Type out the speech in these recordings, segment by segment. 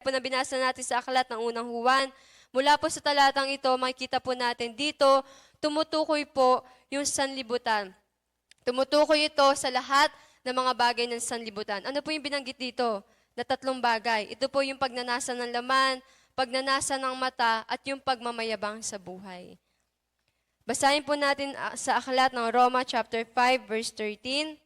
po na binasa natin sa aklat ng unang Juan, mula po sa talatang ito, makikita po natin dito, tumutukoy po yung sanlibutan. Tumutukoy ito sa lahat ng mga bagay ng sanlibutan. Ano po yung binanggit dito? Na tatlong bagay. Ito po yung pagnanasa ng laman, pagnanasa ng mata, at yung pagmamayabang sa buhay. Basahin po natin ah, sa aklat ng Roma chapter 5 verse 13.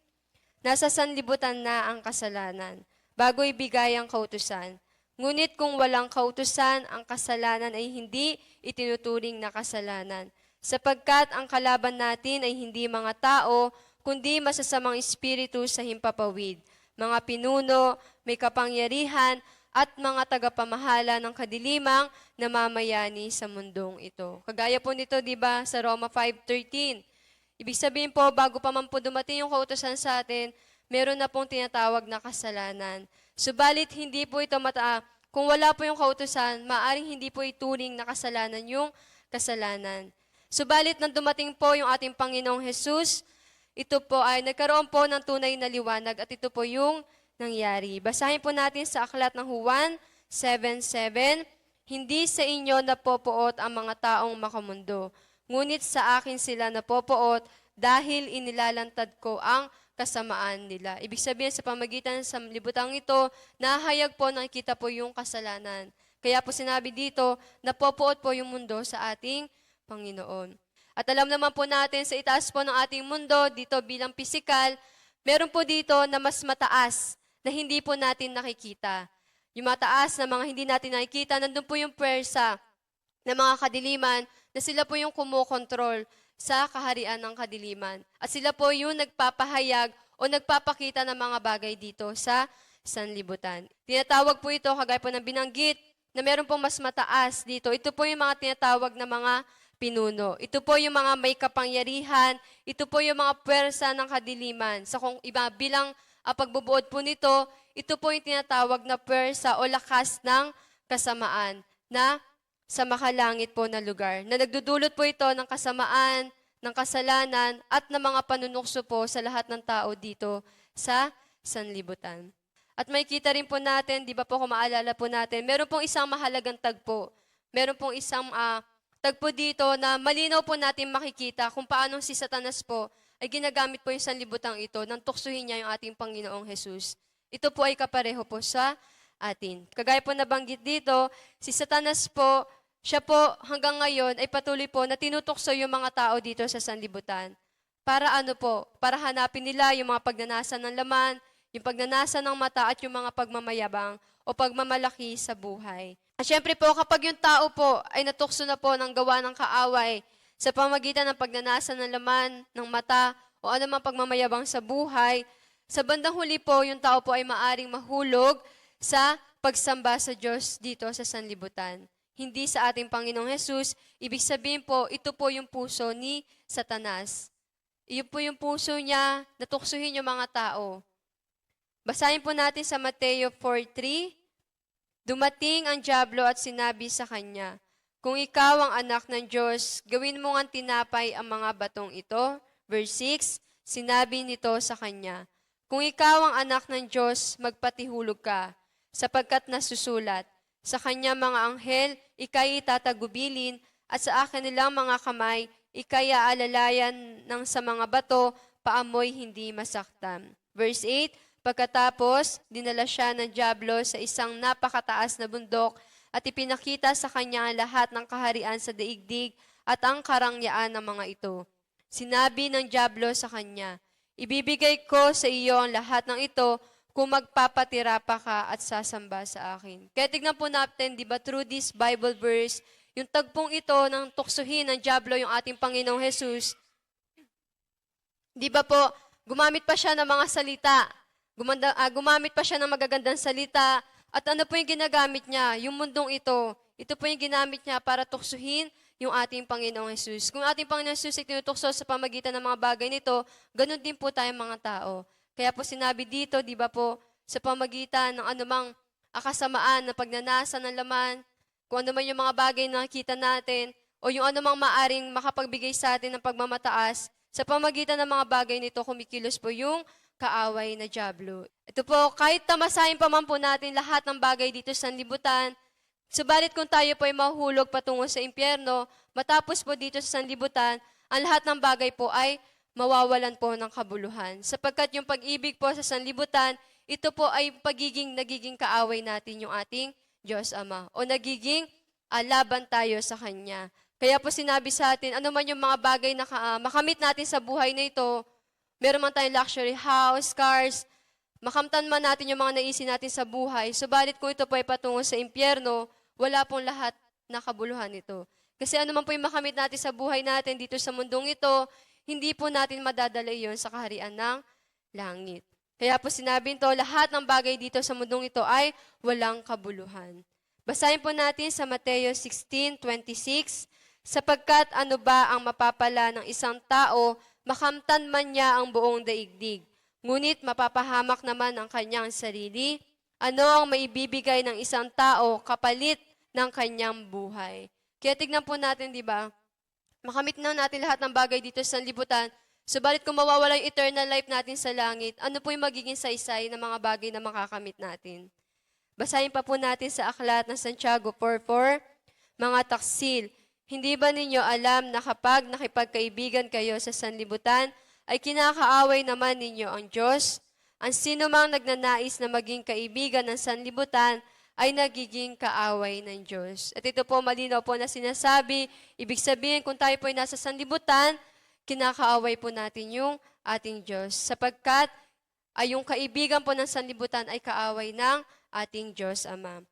Nasa sanlibutan na ang kasalanan, bago ibigay ang kautusan. Ngunit kung walang kautusan, ang kasalanan ay hindi itinuturing na kasalanan. Sapagkat ang kalaban natin ay hindi mga tao, kundi masasamang espiritu sa himpapawid, mga pinuno, may kapangyarihan, at mga tagapamahala ng kadilimang namamayani sa mundong ito. Kagaya po nito, di ba, sa Roma 5.13. Ibig sabihin po, bago pa man po dumating yung kautosan sa atin, meron na pong tinatawag na kasalanan. Subalit, hindi po ito mata... Kung wala po yung kautosan, maaring hindi po ituring na kasalanan yung kasalanan. Subalit, nang dumating po yung ating Panginoong Jesus, ito po ay nagkaroon po ng tunay na liwanag at ito po yung nangyari. Basahin po natin sa aklat ng Juan 7.7, Hindi sa inyo napopoot ang mga taong makamundo, ngunit sa akin sila napopoot dahil inilalantad ko ang kasamaan nila. Ibig sabihin sa pamagitan sa libutang ito, nahayag po nakikita po yung kasalanan. Kaya po sinabi dito, napopoot po yung mundo sa ating Panginoon. At alam naman po natin sa itaas po ng ating mundo, dito bilang pisikal, meron po dito na mas mataas na hindi po natin nakikita. Yung mataas na mga hindi natin nakikita, nandun po yung pwersa ng mga kadiliman na sila po yung kumokontrol sa kaharian ng kadiliman. At sila po yung nagpapahayag o nagpapakita ng mga bagay dito sa sanlibutan. Tinatawag po ito, kagaya po ng binanggit, na meron pong mas mataas dito. Ito po yung mga tinatawag na mga pinuno. Ito po yung mga may kapangyarihan. Ito po yung mga pwersa ng kadiliman. Sa kung iba bilang uh, pagbubuod po nito, ito po yung tinatawag na pwersa o lakas ng kasamaan na sa makalangit po na lugar. Na nagdudulot po ito ng kasamaan, ng kasalanan, at ng mga panunukso po sa lahat ng tao dito sa sanlibutan. At may kita rin po natin, di ba po kung maalala po natin, meron pong isang mahalagang tagpo. Meron pong isang ah, tagpo dito na malinaw po natin makikita kung paano si Satanas po ay ginagamit po yung sanlibutang ito nang tuksuhin niya yung ating Panginoong Jesus. Ito po ay kapareho po sa atin. Kagaya po nabanggit dito, si Satanas po, siya po hanggang ngayon ay patuloy po na tinutukso yung mga tao dito sa sanlibutan. Para ano po? Para hanapin nila yung mga pagnanasa ng laman, yung pagnanasa ng mata at yung mga pagmamayabang o pagmamalaki sa buhay. At syempre po, kapag yung tao po ay natukso na po ng gawa ng kaaway sa pamagitan ng pagnanasa ng laman, ng mata, o anumang pagmamayabang sa buhay, sa bandang huli po, yung tao po ay maaring mahulog sa pagsamba sa Diyos dito sa sanlibutan. Hindi sa ating Panginoong Jesus, ibig sabihin po, ito po yung puso ni Satanas. Iyon po yung puso niya, natuksuhin yung mga tao. Basahin po natin sa Mateo 4.3. Dumating ang Diablo at sinabi sa kanya, Kung ikaw ang anak ng Diyos, gawin mo ang tinapay ang mga batong ito. Verse 6, sinabi nito sa kanya, Kung ikaw ang anak ng Diyos, magpatihulog ka, sapagkat nasusulat, sa kanya mga anghel, ikay tatagubilin, at sa akin nilang mga kamay, ikay aalalayan ng sa mga bato, paamoy hindi masaktan. Verse 8, Pagkatapos, dinala siya ng Diablo sa isang napakataas na bundok at ipinakita sa kanya lahat ng kaharian sa daigdig at ang karangyaan ng mga ito. Sinabi ng Diablo sa kanya, Ibibigay ko sa iyo ang lahat ng ito kung magpapatira pa ka at sasamba sa akin. Kaya tignan po natin, di ba, through this Bible verse, yung tagpong ito ng tuksuhin ng Diablo yung ating Panginoong Jesus, di ba po, gumamit pa siya ng mga salita, Gumanda, ah, gumamit pa siya ng magagandang salita. At ano po yung ginagamit niya? Yung mundong ito. Ito po yung ginamit niya para tuksuhin yung ating Panginoong Jesus. Kung ating Panginoong Jesus ay tinutukso sa pamagitan ng mga bagay nito, ganun din po tayong mga tao. Kaya po sinabi dito, di ba po, sa pamagitan ng anumang akasamaan na pagnanasa ng laman, kung ano man yung mga bagay na nakita natin, o yung anumang maaring makapagbigay sa atin ng pagmamataas, sa pamagitan ng mga bagay nito, kumikilos po yung kaaway na Diablo. Ito po, kahit tamasahin pa man po natin lahat ng bagay dito sa sanlibutan, subalit kung tayo po ay mahulog patungo sa impyerno, matapos po dito sa sanlibutan, ang lahat ng bagay po ay mawawalan po ng kabuluhan. Sapagkat yung pag-ibig po sa sanlibutan, ito po ay pagiging nagiging kaaway natin yung ating Diyos Ama o nagiging ah, laban tayo sa Kanya. Kaya po sinabi sa atin, ano man yung mga bagay na ah, makamit natin sa buhay na ito, meron man tayong luxury house, cars, makamtan man natin yung mga naisin natin sa buhay, subalit kung ito po ay patungo sa impyerno, wala pong lahat na kabuluhan nito. Kasi ano man po yung makamit natin sa buhay natin dito sa mundong ito, hindi po natin madadala yon sa kaharian ng langit. Kaya po sinabi to, lahat ng bagay dito sa mundong ito ay walang kabuluhan. Basahin po natin sa Mateo 16:26, sapagkat ano ba ang mapapala ng isang tao, makamtan man niya ang buong daigdig. Ngunit mapapahamak naman ang kanyang sarili. Ano ang maibibigay ng isang tao kapalit ng kanyang buhay? Kaya tignan po natin, di ba? Makamit na natin lahat ng bagay dito sa libutan. Subalit kung mawawala yung eternal life natin sa langit, ano po yung magiging saysay ng mga bagay na makakamit natin? Basahin pa po natin sa aklat ng Santiago 4.4, Mga taksil, hindi ba ninyo alam na kapag nakipagkaibigan kayo sa sanlibutan, ay kinakaaway naman ninyo ang Diyos? Ang sino mang nagnanais na maging kaibigan ng sanlibutan ay nagiging kaaway ng Diyos. At ito po malinaw po na sinasabi, ibig sabihin kung tayo po ay nasa sanlibutan, kinakaaway po natin yung ating Diyos. Sapagkat ay yung kaibigan po ng sanlibutan ay kaaway ng ating Diyos Ama.